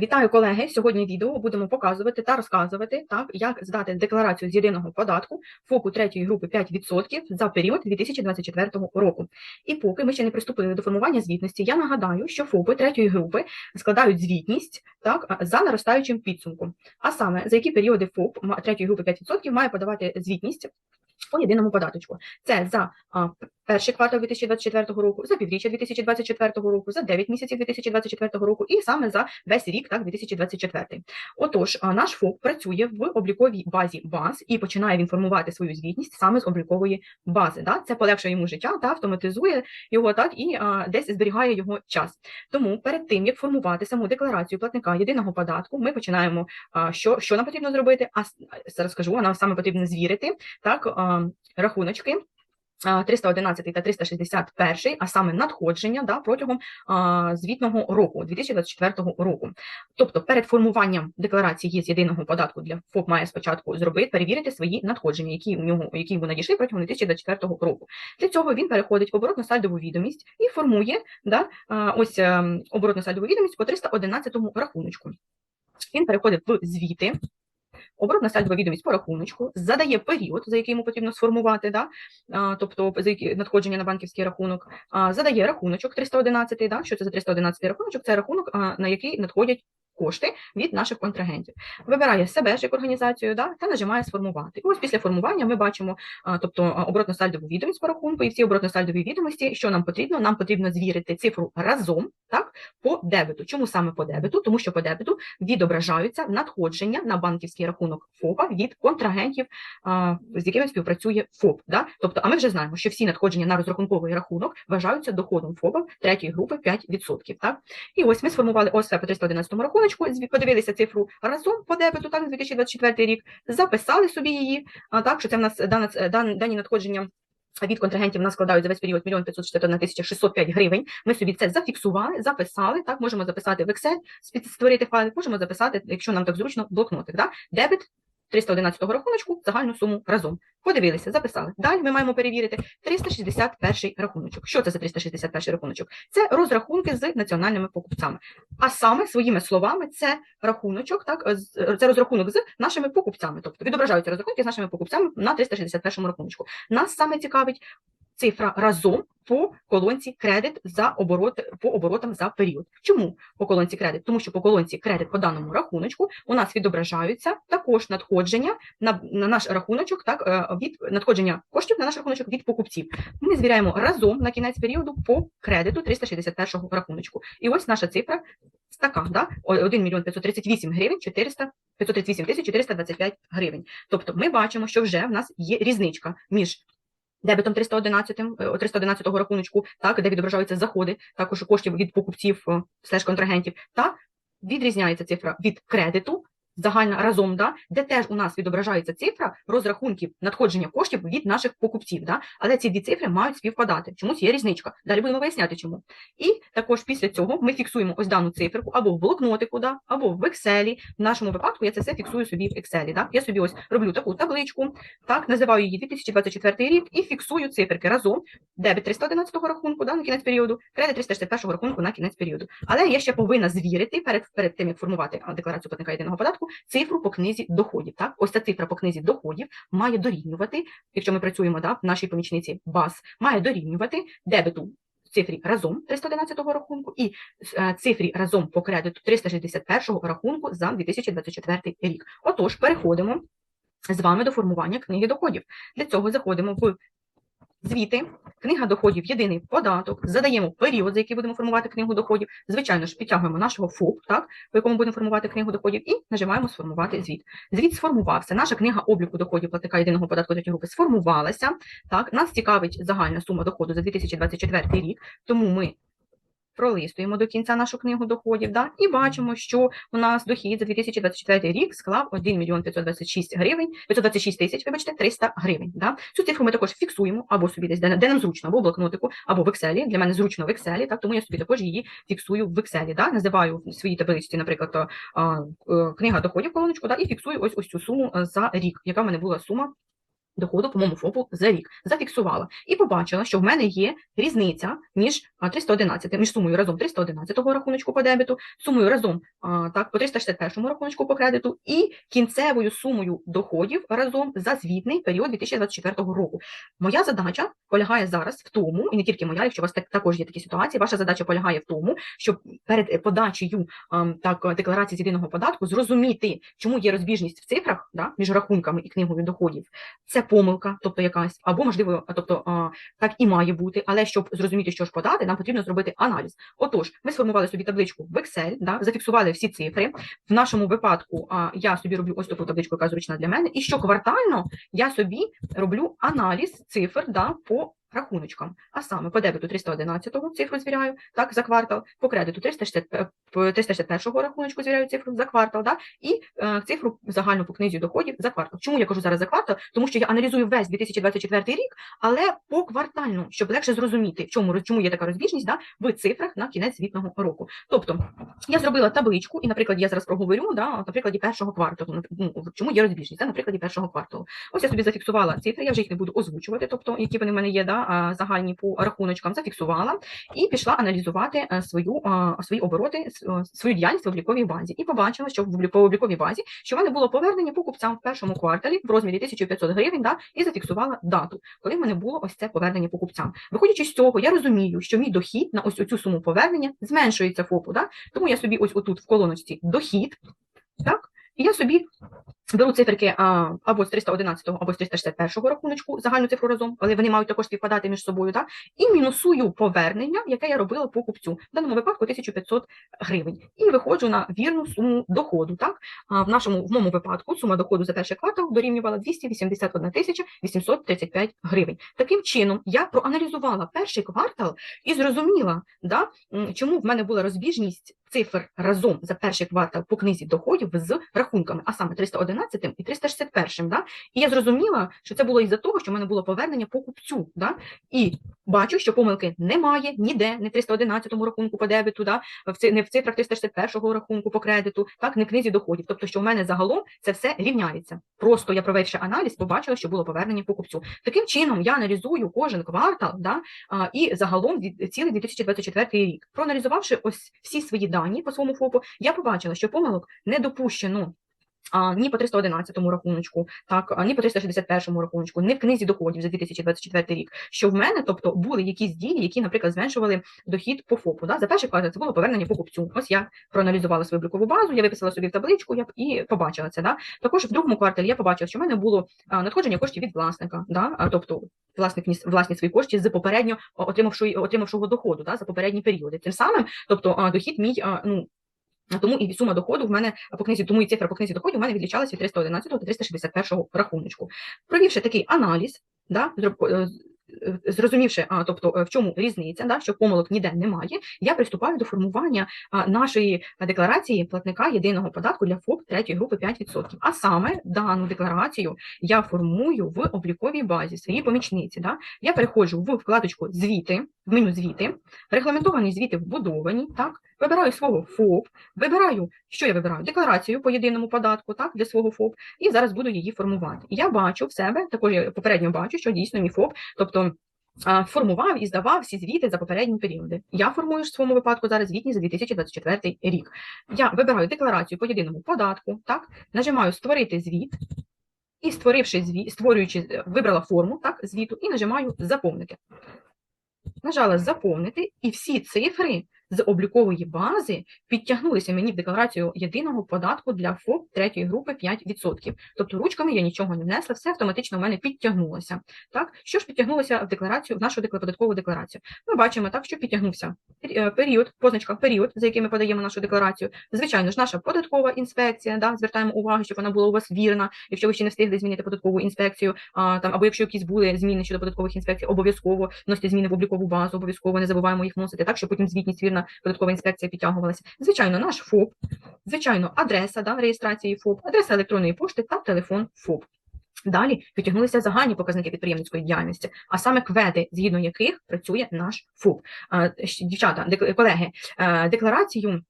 Вітаю, колеги! Сьогодні відео будемо показувати та розказувати, так, як здати декларацію з єдиного податку ФОПу третьої групи 5% за період 2024 року. І поки ми ще не приступили до формування звітності, я нагадаю, що ФОПи третьої групи складають звітність так, за наростаючим підсумком. А саме, за які періоди ФОП третьої групи 5% має подавати звітність по єдиному податочку. Це за перший квартал 2024 року, за півріччя 2024 року, за 9 місяців 2024 року і саме за весь рік, так, 2024. Отож, наш ФОП працює в обліковій базі баз і починає він формувати свою звітність саме з облікової бази. Да? Це полегшує йому життя та автоматизує його так і а, десь зберігає його час. Тому перед тим як формувати саму декларацію платника єдиного податку, ми починаємо, а, що, що нам потрібно зробити. А зараз скажу, нам саме потрібно звірити так а, рахуночки. А, 311 та 361, а саме надходження да, протягом а, звітного року 2024 року. Тобто перед формуванням декларації з єдиного податку для ФОП має спочатку зробити перевірити свої надходження, які у нього які йому надійшли протягом 2024 року. Для цього він переходить в оборотну сальдову відомість і формує да, ось ем, оборотну сальдову відомість по 311 рахуночку. Він переходить в звіти. Оборотна сальдова відомість по рахуночку, задає період, за який йому потрібно сформувати, да? а, тобто за які надходження на банківський рахунок, а, задає рахуночок 311, да? що це за 311 рахуночок? Це рахунок, а, на який надходять кошти від наших контрагентів. Вибирає себе ж як організацію да? та нажимає сформувати. І ось після формування ми бачимо тобто, оборотно сальдову відомість по рахунку, і всі оборотно сальдові відомості, що нам потрібно? Нам потрібно звірити цифру разом так, по дебету. Чому саме по дебету? Тому що по дебету відображаються надходження на банківський рахунок ФОПа від контрагентів, з якими співпрацює ФОП. Да? Тобто, а ми вже знаємо, що всі надходження на розрахунковий рахунок вважаються доходом ФОПа третьої групи 5%. Так? І ось ми сформували ОСФ по 311 рахуночку, зві- подивилися цифру разом по дебету, так, на 2024 рік, записали собі її, а так, що це в нас дана- дані надходження від контрагентів нас складають за весь період 1 541 тисяча 605 гривень. Ми собі це зафіксували, записали, так, можемо записати в Excel, створити файл, можемо записати, якщо нам так зручно, блокнотик. Да? Дебет 311 рахуночку, загальну суму разом. Подивилися, записали. Далі ми маємо перевірити 361 рахуночок. Що це за 361 рахуночок? Це розрахунки з національними покупцями. А саме своїми словами, це рахуночок, так, це розрахунок з нашими покупцями. Тобто відображаються розрахунки з нашими покупцями на 361 рахуночку. Нас саме цікавить цифра разом по колонці кредит за оборот по оборотам за період. Чому по колонці кредит? Тому що по колонці кредит по даному рахуночку у нас відображаються також надходження на, на наш рахуночок, так е, від надходження коштів на наш рахуночок від покупців. Ми звіряємо разом на кінець періоду по кредиту 361 рахуночку. І ось наша цифра така, да? 1 мільйон 538 гривень 400 538 тисяч 425 гривень. Тобто ми бачимо, що вже в нас є різничка між дебетом 311, е, 311 рахуночку, так, де відображаються заходи, також коштів від покупців слеж слеш контрагентів, та відрізняється цифра від кредиту, загальна разом, да, де теж у нас відображається цифра розрахунків надходження коштів від наших покупців. Да, але ці дві цифри мають співпадати. Чомусь є різниця. Далі будемо виясняти, чому. І також після цього ми фіксуємо ось дану циферку або в блокнотику, да, або в Excel. В нашому випадку я це все фіксую собі в Excel. Да. Я собі ось роблю таку табличку, так, називаю її 2024 рік і фіксую циферки разом. Дебет 311 рахунку да, на кінець періоду, кредит 361 рахунку на кінець періоду. Але я ще повинна звірити перед, перед тим, як формувати декларацію платника єдиного податку, цифру по книзі доходів. Так, ось ця цифра по книзі доходів має дорівнювати, якщо ми працюємо да, в нашій помічниці БАС, має дорівнювати дебету цифрі разом 311 рахунку і е, цифрі разом по кредиту 361 рахунку за 2024 рік. Отож, переходимо з вами до формування книги доходів. Для цього заходимо в звіти, книга доходів, єдиний податок, задаємо період, за який будемо формувати книгу доходів. Звичайно ж, підтягуємо нашого ФОП, так, по якому будемо формувати книгу доходів, і нажимаємо сформувати звіт. Звіт сформувався. Наша книга обліку доходів платника єдиного податку третьої групи сформувалася. Так, нас цікавить загальна сума доходу за 2024 рік, тому ми пролистуємо до кінця нашу книгу доходів, да, і бачимо, що у нас дохід за 2024 рік склав 1 мільйон 526 гривень, 526 тисяч, вибачте, 300 гривень. Да. Цю цифру ми також фіксуємо або собі десь, де, де нам зручно, або в блокнотику, або в Excel. Для мене зручно в Excel, так, тому я собі також її фіксую в Excel. Да. Називаю в своїй табличці, наприклад, а, а, книга доходів колоночку, да, і фіксую ось ось цю суму за рік, яка в мене була сума доходу по моєму ФОПу за рік. Зафіксувала і побачила, що в мене є різниця між а, 311, між сумою разом 311 рахуночку по дебету, сумою разом так, по 361 рахуночку по кредиту і кінцевою сумою доходів разом за звітний період 2024 року. Моя задача полягає зараз в тому, і не тільки моя, якщо у вас так, також є такі ситуації, ваша задача полягає в тому, щоб перед е, подачею так, декларації з єдиного податку зрозуміти, чому є розбіжність в цифрах да, між рахунками і книгою доходів. Це помилка, тобто якась, або можливо, тобто так і має бути, але щоб зрозуміти, що ж подати, нам потрібно зробити аналіз. Отож, ми сформували собі табличку в Excel, да, зафіксували всі цифри. В нашому випадку я собі роблю ось таку табличку, яка зручна для мене, і щоквартально я собі роблю аналіз цифр да, по рахуночкам. А саме по дебету 311 цифру звіряю, так, за квартал, по кредиту 360, е, по 361 рахуночку звіряю цифру за квартал, да, і е, цифру загальну по книзі доходів за квартал. Чому я кажу зараз за квартал? Тому що я аналізую весь 2024 рік, але поквартально, щоб легше зрозуміти, в чому, чому є така розбіжність да, в цифрах на кінець звітного року. Тобто, я зробила табличку, і, наприклад, я зараз проговорю да, на прикладі першого кварталу, ну, чому є розбіжність, да, на прикладі першого кварталу. Ось я собі зафіксувала цифри, я вже їх не буду озвучувати, тобто, які вони в мене є, да, а, загальні по рахуночкам, зафіксувала і пішла аналізувати е, свою, свої обороти, е, свою діяльність в обліковій базі. І побачила, що в обліковій базі, що в мене було повернення покупцям в першому кварталі в розмірі 1500 гривень, да, і зафіксувала дату, коли в мене було ось це повернення покупцям. Виходячи з цього, я розумію, що мій дохід на ось цю суму повернення зменшується ФОПу, да? тому я собі ось отут в колоночці дохід, так, і я собі беру циферки а, або з 311 або з 361 рахуночку, загальну цифру разом, але вони мають також співпадати між собою, так? і мінусую повернення, яке я робила покупцю, в даному випадку 1500 гривень, і виходжу на вірну суму доходу. Так? А в нашому в моєму випадку сума доходу за перший квартал дорівнювала 281 тисяча 835 гривень. Таким чином, я проаналізувала перший квартал і зрозуміла, да, чому в мене була розбіжність цифр разом за перший квартал по книзі доходів з рахунками, а саме 311 і 361. Да? І я зрозуміла, що це було із-за того, що в мене було повернення покупцю. Да? І бачу, що помилки немає ніде, не в 311 рахунку по дебету, да? не в цифрах 361 рахунку по кредиту, так, не в книзі доходів. Тобто, що в мене загалом це все рівняється. Просто я провівши аналіз, побачила, що було повернення покупцю. Таким чином, я аналізую кожен квартал да? і загалом цілий 2024 рік. Проаналізувавши ось всі свої дані по своєму ФОПу, я побачила, що помилок не допущено. Ні по 311 рахуночку, так, ні по 361 рахуночку, ні в книзі доходів за 2024 рік. Що в мене, тобто, були якісь дії, які, наприклад, зменшували дохід по ФОПу. Да? За перший квартал це було повернення покупцю. Ось я проаналізувала свою облікову базу, я виписала собі в табличку я, і побачила це. Да? Також в другому кварталі я побачила, що в мене було надходження коштів від власника, да? а, тобто власник вніс власні свої кошти з попередньо отримавшого, отримавшого доходу да? за попередні періоди. Тим самим, тобто, дохід мій, ну, Тому і сума доходу в мене по книзі, тому і цифра по книзі доходу в мене відлічалася від 311 до 361 рахуночку. Провівши такий аналіз, да, е, зрозумівши, а, тобто е, в чому різниця, да, що помилок ніде немає, я приступаю до формування нашої декларації платника єдиного податку для ФОП третьої групи 5%. А саме дану декларацію я формую в обліковій базі своїй помічниці. Да. Я переходжу в вкладочку звіти, в меню звіти, регламентовані звіти вбудовані, так, вибираю свого ФОП, вибираю, що я вибираю? Декларацію по єдиному податку, так, для свого ФОП, і зараз буду її формувати. Я бачу в себе, також я попередньо бачу, що дійсно мій ФОП, тобто формував і здавав всі звіти за попередні періоди. Я формую в своєму випадку зараз звітність за 2024 рік. Я вибираю декларацію по єдиному податку, так, нажимаю створити звіт. І створивши звіт, створюючи, вибрала форму так, звіту і нажимаю заповнити. Нажала заповнити, і всі цифри з облікової бази підтягнулися мені в декларацію єдиного податку для ФОП третьої групи 5%. Тобто ручками я нічого не внесла, все автоматично в мене підтягнулося. Так, що ж підтягнулося в декларацію, в нашу податкову декларацію? Ми бачимо так, що підтягнувся е, період, позначка період, за яким ми подаємо нашу декларацію. Звичайно ж, наша податкова інспекція, да, звертаємо увагу, щоб вона була у вас вірна. Якщо ви ще не встигли змінити податкову інспекцію, а, там, або якщо якісь були зміни щодо податкових інспекцій, обов'язково вносите зміни в облікову базу, обов'язково не забуваємо їх вносити, так, щоб потім звітність вірна податкова інспекція підтягувалася. Звичайно, наш ФОП, звичайно, адреса да, реєстрації ФОП, адреса електронної пошти та телефон ФОП. Далі підтягнулися загальні показники підприємницької діяльності, а саме кведи, згідно яких працює наш ФОП. Дівчата, колеги, е, декларацію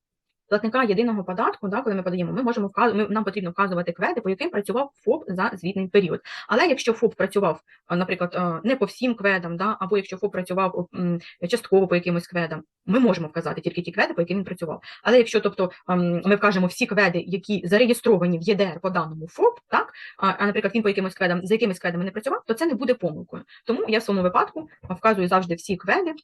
платника єдиного податку, да, коли ми подаємо, ми можемо вказ... ми, нам потрібно вказувати кведи, по яким працював ФОП за звітний період. Але якщо ФОП працював, наприклад, не по всім кведам, да, або якщо ФОП працював частково по якимось кведам, ми можемо вказати тільки ті кведи, по яким він працював. Але якщо, тобто, ем, ми вкажемо всі кведи, які зареєстровані в ЄДР по даному ФОП, так, а наприклад, він по якимось кведам, за якимись кведами не працював, то це не буде помилкою. Тому я в своєму випадку вказую завжди всі кведи.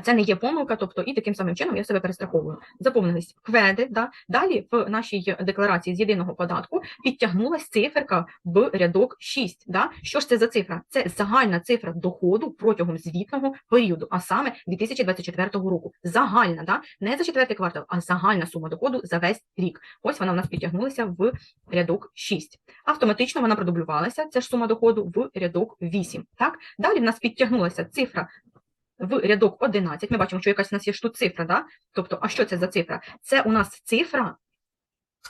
Це не є помилка, тобто і таким самим чином я себе перестраховую. Заповнились кведи. Да? Далі в нашій декларації з єдиного податку підтягнулась циферка в рядок 6. Да? Що ж це за цифра? Це загальна цифра доходу протягом звітного періоду, а саме 2024 року. Загальна, да? не за четвертий квартал, а загальна сума доходу за весь рік. Ось вона у нас підтягнулася в рядок 6. Автоматично вона продублювалася, ця ж сума доходу, в рядок 8. Так? Далі в нас підтягнулася цифра в рядок 11. Ми бачимо, що якась у нас є ж тут цифра, да? Тобто, а що це за цифра? Це у нас цифра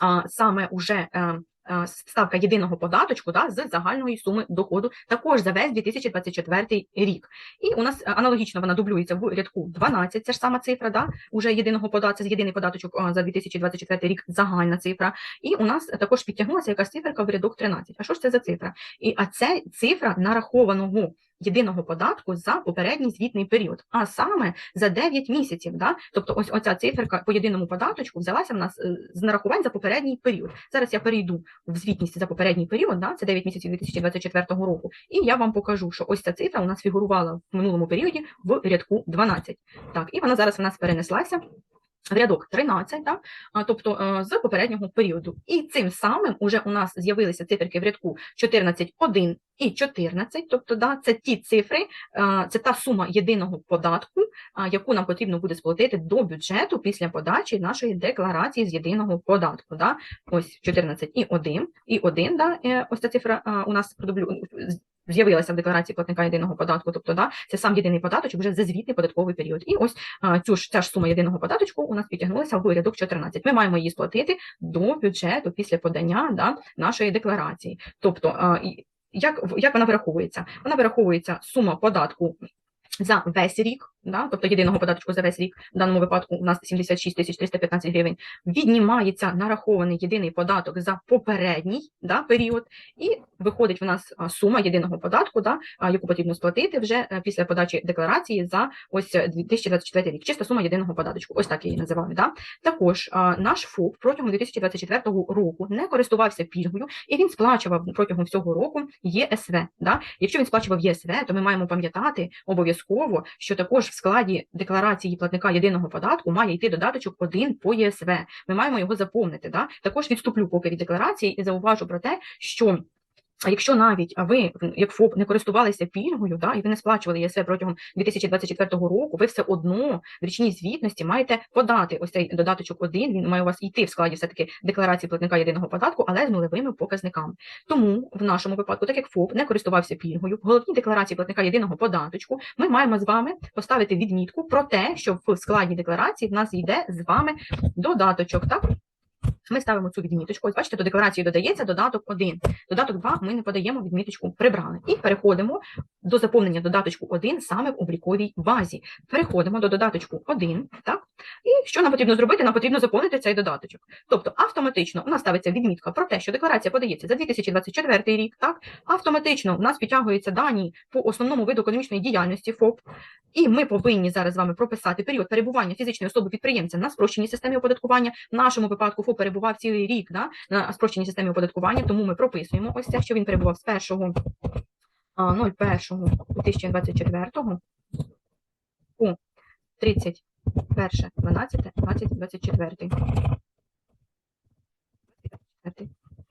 а, саме уже е, е, ставка єдиного податочку да, з загальної суми доходу, також за весь 2024 рік. І у нас е, аналогічно вона дублюється в рядку 12, це ж сама цифра, да, уже єдиного податку, єдиний податочок а, за 2024 рік, загальна цифра. І у нас також підтягнулася якась циферка в рядок 13. А що ж це за цифра? І, а це цифра нарахованого єдиного податку за попередній звітний період, а саме за 9 місяців. Да? Тобто ось оця циферка по єдиному податочку взялася в нас е, з нарахувань за попередній період. Зараз я перейду в звітність за попередній період, да? це 9 місяців 2024 року, і я вам покажу, що ось ця цифра у нас фігурувала в минулому періоді в рядку 12. Так, і вона зараз в нас перенеслася. В рядок 13, да? тобто е, з попереднього періоду. І цим самим уже у нас з'явилися циферки в рядку 14.1 і 14, тобто да, це ті цифри, е, це та сума єдиного податку, яку нам потрібно буде сплатити до бюджету після подачі нашої декларації з єдиного податку. Да? Ось 14 і 1, і 1, да, е, ось ця цифра у нас продублю, з'явилася в декларації платника єдиного податку, тобто да, це сам єдиний податочок вже за звітний податковий період. І ось цю ж ця ж сума єдиного податочку у нас підтягнулася в рядок 14. Ми маємо її сплатити до бюджету після подання да, нашої декларації. Тобто, як, як вона вираховується? Вона вираховується сума податку за весь рік, да, тобто єдиного податку за весь рік, в даному випадку у нас 76 тисяч 315 гривень, віднімається нарахований єдиний податок за попередній да, період, і виходить в нас сума єдиного податку, да, яку потрібно сплатити вже е, після подачі декларації за ось е, 2024 рік. Чиста сума єдиного податку, ось так її називаю. Да. Також наш ФОП протягом 2024 року не користувався пільгою, і він сплачував протягом всього року ЄСВ. Да. Якщо він сплачував ЄСВ, то ми маємо пам'ятати обов'язково, що також в складі декларації платника єдиного податку має йти додаточок 1 по ЄСВ. Ми маємо його заповнити. Да? Також відступлю поки від декларації і зауважу про те, що. А якщо навіть ви, як ФОП, не користувалися пільгою, да, і ви не сплачували ЄСВ протягом 2024 року, ви все одно в річній звітності маєте подати ось цей додаточок 1, він має у вас йти в складі все-таки декларації платника єдиного податку, але з нульовими показниками. Тому в нашому випадку, так як ФОП не користувався пільгою, в головній декларації платника єдиного податочку ми маємо з вами поставити відмітку про те, що в складі декларації в нас йде з вами додаточок. так? Ми ставимо цю відміточку. Ось бачите, до декларації додається додаток 1. Додаток 2 ми не подаємо відміточку прибрали. І переходимо до заповнення додаточку 1 саме в обліковій базі. Переходимо до додаточку 1, так? І що нам потрібно зробити? Нам потрібно заповнити цей додаточок. Тобто автоматично у нас ставиться відмітка про те, що декларація подається за 2024 рік, так? Автоматично у нас підтягуються дані по основному виду економічної діяльності ФОП. І ми повинні зараз з вами прописати період перебування фізичної особи підприємця на спрощеній системі оподаткування. В нашому випадку ФОП перебував цілий рік да, на спрощеній системі оподаткування, тому ми прописуємо ось це, що він перебував з 1 01.2024 по 31.12.2024.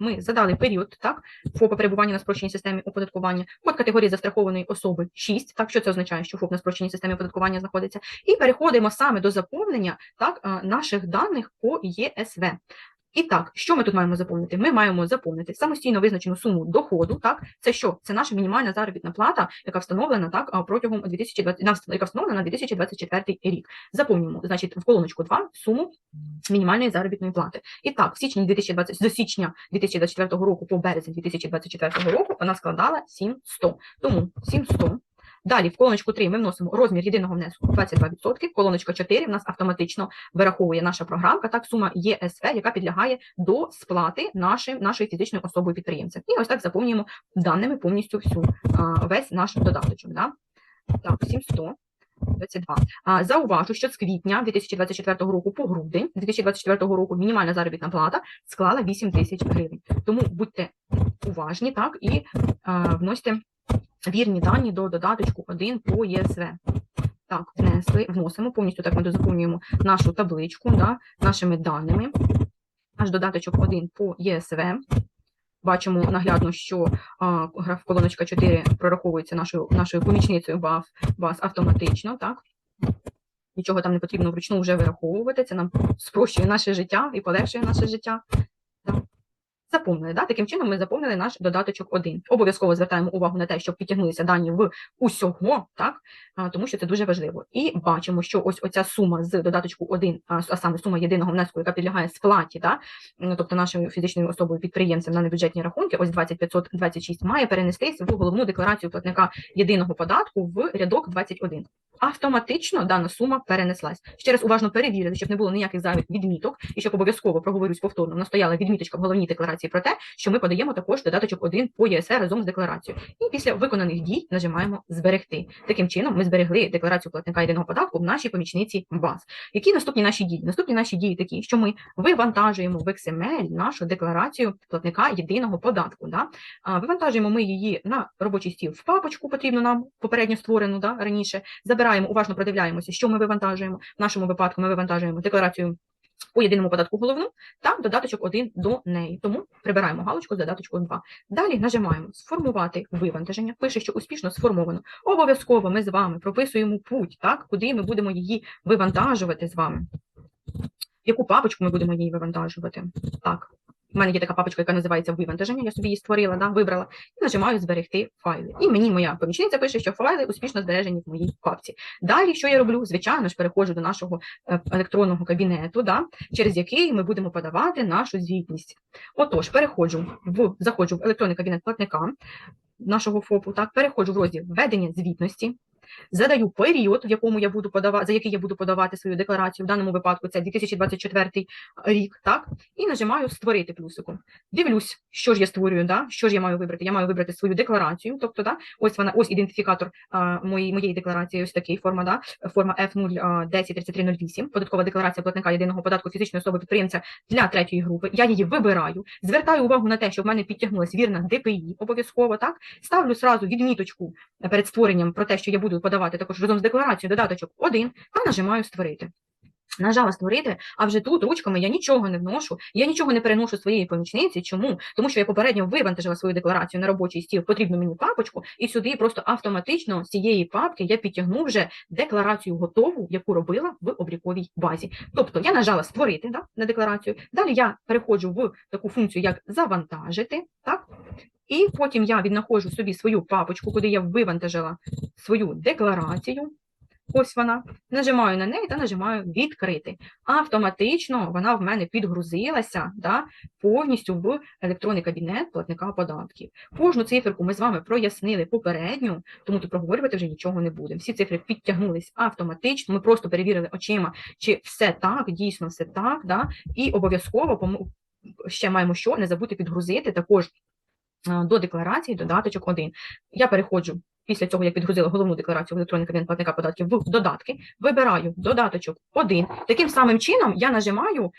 Ми задали період, так, ФОПа перебування на спрощеній системі оподаткування, код категорії застрахованої особи 6, так, що це означає, що ФОП на спрощеній системі оподаткування знаходиться, і переходимо саме до заповнення так, наших даних по ЄСВ. І так, що ми тут маємо заповнити? Ми маємо заповнити самостійно визначену суму доходу. Так, це що? Це наша мінімальна заробітна плата, яка встановлена так протягом 2020, яка встановлена на 2024 рік. Заповнюємо, значить, в колоночку 2 суму мінімальної заробітної плати. І так, в січні 2020, до січня 2024 року по березень 2024 року вона складала 7100. Тому 7100 Далі в колоночку 3 ми вносимо розмір єдиного внеску 22%, колоночка 4 в нас автоматично вираховує наша програмка, так, сума ЄСВ, яка підлягає до сплати нашим, нашої фізичної особи підприємця. І ось так заповнюємо даними повністю всю, весь наш додаточок. Да? Так, 7100. 22. А, зауважу, що з квітня 2024 року по грудень 2024 року мінімальна заробітна плата склала 8 тисяч гривень. Тому будьте уважні, так, і а, вносьте вірні дані до додаточку 1 по ЄСВ. Так, внесли, вносимо, повністю так ми дозаповнюємо нашу табличку, да, нашими даними. Наш додаточок 1 по ЄСВ. Бачимо наглядно, що граф колоночка 4 прораховується нашою, нашою помічницею БАФ, БАС автоматично, так? Нічого там не потрібно вручну вже вираховувати, це нам спрощує наше життя і полегшує наше життя. Заповнили, да? таким чином ми заповнили наш додаточок 1. Обов'язково звертаємо увагу на те, щоб підтягнулися дані в усього, так? Тому що це дуже важливо. І бачимо, що ось оця сума з додаточку 1, а, саме сума єдиного внеску, яка підлягає сплаті, да? тобто нашою фізичною особою підприємцем на небюджетні рахунки, ось 20526, має перенестись в головну декларацію платника єдиного податку в рядок 21. Автоматично дана сума перенеслась. Ще раз уважно перевірили, щоб не було ніяких зайвих відміток, і щоб обов'язково проговорюсь повторно, настояла відміточка в головній декларації про те, що ми подаємо також додаточок 1 по ЄСР разом з декларацією. І після виконаних дій нажимаємо зберегти. Таким чином, ми зберегли декларацію платника єдиного податку в нашій помічниці БАЗ. Які наступні наші дії? Наступні наші дії такі, що ми вивантажуємо в XML нашу декларацію платника єдиного податку. Да? Вивантажуємо ми її на робочий стіл в папочку, потрібно нам попередньо створену да, раніше. Забираємо, уважно продивляємося, що ми вивантажуємо. В нашому випадку ми вивантажуємо декларацію по єдиному податку головну та додаточок 1 до неї. Тому прибираємо галочку з додаточком 2. Далі нажимаємо сформувати вивантаження. Пише, що успішно сформовано. Обов'язково ми з вами прописуємо путь, так, куди ми будемо її вивантажувати з вами. Яку папочку ми будемо її вивантажувати? Так. У мене є така папочка, яка називається вивантаження. Я собі її створила, да, вибрала, і нажимаю зберегти файли. І мені моя помічниця пише, що файли успішно збережені в моїй папці. Далі, що я роблю? Звичайно ж, переходжу до нашого е, електронного кабінету, да, через який ми будемо подавати нашу звітність. Отож, переходжу в заходжу в електронний кабінет платника нашого ФОПу, так, переходжу в розділ введення звітності. Задаю період, в якому я буду подавати, за який я буду подавати свою декларацію. В даному випадку це 2024 рік, так, і нажимаю створити плюсиком. Дивлюсь, що ж я створюю, да? що ж я маю вибрати. Я маю вибрати свою декларацію. Тобто, да, ось вона, ось ідентифікатор а, моєї, моєї декларації, ось такий форма, да, форма F0103308, податкова декларація платника єдиного податку фізичної особи підприємця для третьої групи. Я її вибираю, звертаю увагу на те, щоб в мене підтягнулася вірна ДПІ, обов'язково так. Ставлю сразу відміточку перед створенням про те, що я буду подавати також разом з декларацією додаточок 1, та нажимаю створити. Нажала створити, а вже тут ручками я нічого не вношу, я нічого не переношу своєї помічниці. Чому? Тому що я попередньо вивантажила свою декларацію на робочий стіл, потрібну мені папочку, і сюди просто автоматично з цієї папки я підтягну вже декларацію готову, яку робила в обліковій базі. Тобто я нажала створити да, на декларацію. Далі я переходжу в таку функцію, як завантажити, так? І потім я віднаходжу собі свою папочку, куди я вивантажила свою декларацію. Ось вона. Нажимаю на неї та нажимаю відкрити. Автоматично вона в мене підгрузилася да, повністю в електронний кабінет платника податків. Кожну циферку ми з вами прояснили попередньо, тому тут проговорювати вже нічого не будемо. Всі цифри підтягнулись автоматично. Ми просто перевірили очима, чи все так, дійсно все так. Да, і обов'язково ще маємо що не забути підгрузити також до декларації додаточок 1. Я переходжу після цього, як підгрузила головну декларацію в електронний кабінет платника податків в додатки, вибираю додаточок 1. Таким самим чином я нажимаю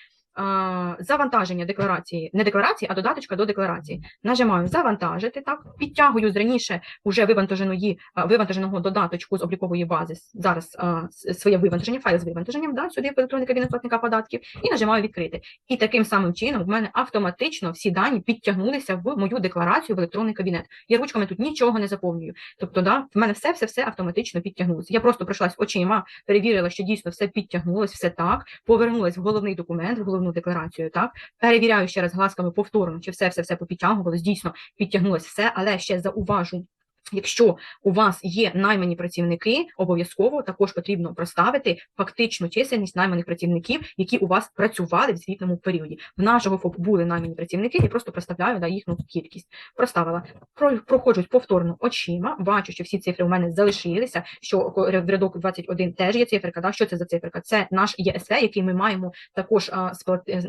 завантаження декларації, не декларації, а додаточка до декларації. Нажимаю завантажити, так, підтягую з раніше вже вивантаженої, вивантаженого додаточку з облікової бази, зараз а, своє вивантаження, файл з вивантаженням, да, сюди в електронний кабінет платника податків, і нажимаю відкрити. І таким самим чином в мене автоматично всі дані підтягнулися в мою декларацію в електронний кабінет. Я ручками тут нічого не заповнюю. Тобто, да, в мене все, все, все автоматично підтягнулося. Я просто пройшлась очима, перевірила, що дійсно все підтягнулось, все так, повернулась в головний документ, в головну декларацію. Так, перевіряю ще раз глазками повторно, чи все, все, все попідтягувалось, дійсно підтягнулось все, але ще зауважу. Якщо у вас є наймані працівники, обов'язково також потрібно проставити фактичну чисельність найманих працівників, які у вас працювали в звітному періоді. В нашого ФОП були наймані працівники, і просто проставляю да, їхню кількість. Проставила. Про- Проходжусь повторно очима, бачу, що всі цифри у мене залишилися, що в рядок 21 теж є циферка. Да? Що це за циферка? Це наш ЄСВ, який ми маємо також е,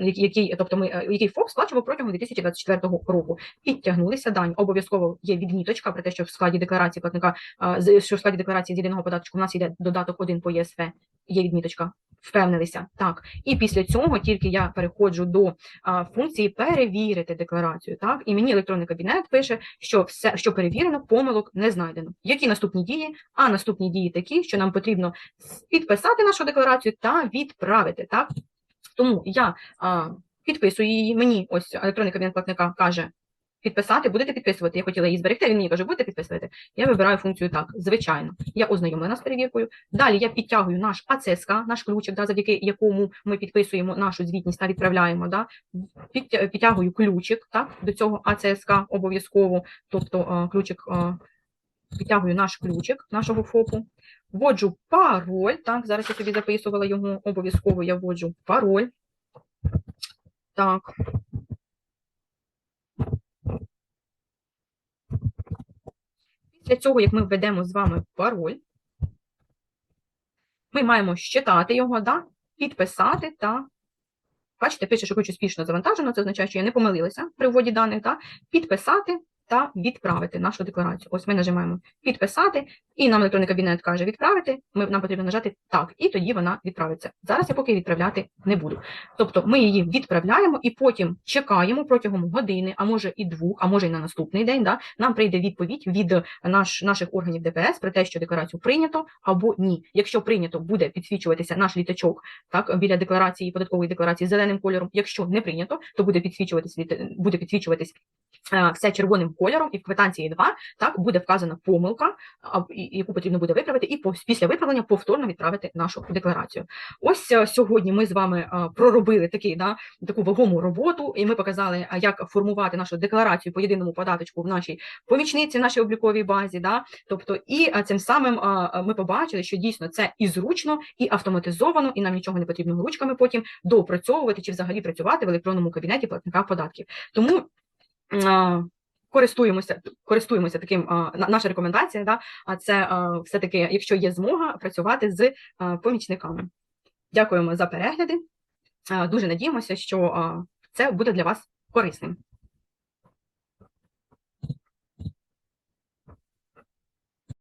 який, тобто ми, е, який ФОП сплачував протягом 2024 року. Підтягнулися дані. Обов'язково є відміточка про те, що в складі декларації платника, що в складі декларації з єдиного податку у нас йде додаток 1 по ЄСВ, є відміточка. Впевнилися, так. І після цього тільки я переходжу до а, функції перевірити декларацію. Так, і мені електронний кабінет пише, що все, що перевірено, помилок не знайдено. Які наступні дії? А наступні дії такі, що нам потрібно підписати нашу декларацію та відправити. Так, тому я а, підписую її. Мені ось електронний кабінет платника каже. Підписати, будете підписувати. Я хотіла її зберегти. Він мені каже, будете підписувати. Я вибираю функцію так, звичайно. Я ознайомлена з перевіркою. Далі я підтягую наш АЦСК, наш ключик, да, завдяки якому ми підписуємо нашу звітність та відправляємо. Да. Підтягую ключик так, до цього АЦСК обов'язково, тобто ключик, підтягую наш ключик нашого ФОПу. Вводжу пароль. Так, зараз я собі записувала його. Обов'язково я вводжу пароль. Так. Після цього, як ми введемо з вами пароль, ми маємо щитати його, да? підписати та. Бачите, пише, що хочу успішно завантажено, це означає, що я не помилилася при вводі даних, да? підписати та відправити нашу декларацію. Ось ми нажимаємо підписати, і нам електронний кабінет каже відправити. Ми, нам потрібно нажати так, і тоді вона відправиться. Зараз я поки відправляти не буду. Тобто ми її відправляємо і потім чекаємо протягом години, а може і двох, а може і на наступний день. Да? Нам прийде відповідь від наш, наших органів ДПС про те, що декларацію прийнято або ні. Якщо прийнято, буде підсвічуватися наш літачок так біля декларації податкової декларації зеленим кольором. Якщо не прийнято, то буде підсвічуватись буде підсвічуватись е, все червоним кольором, і в квитанції 2 так буде вказана помилка, яку потрібно буде виправити, і після виправлення повторно відправити нашу декларацію. Ось е, сьогодні ми з вами е, проробили такий, да, таку вагому роботу, і ми показали, як формувати нашу декларацію по єдиному податочку в нашій помічниці, в нашій обліковій базі. Да, тобто, і е, цим самим е, е, ми побачили, що дійсно це і зручно, і автоматизовано, і нам нічого не потрібно ручками потім доопрацьовувати чи взагалі працювати в електронному кабінеті платника податків. Тому користуємося, користуємося таким, на- наша рекомендація, да, це а, все-таки, якщо є змога, працювати з а, помічниками. Дякуємо за перегляди. Дуже надіємося, що це буде для вас корисним.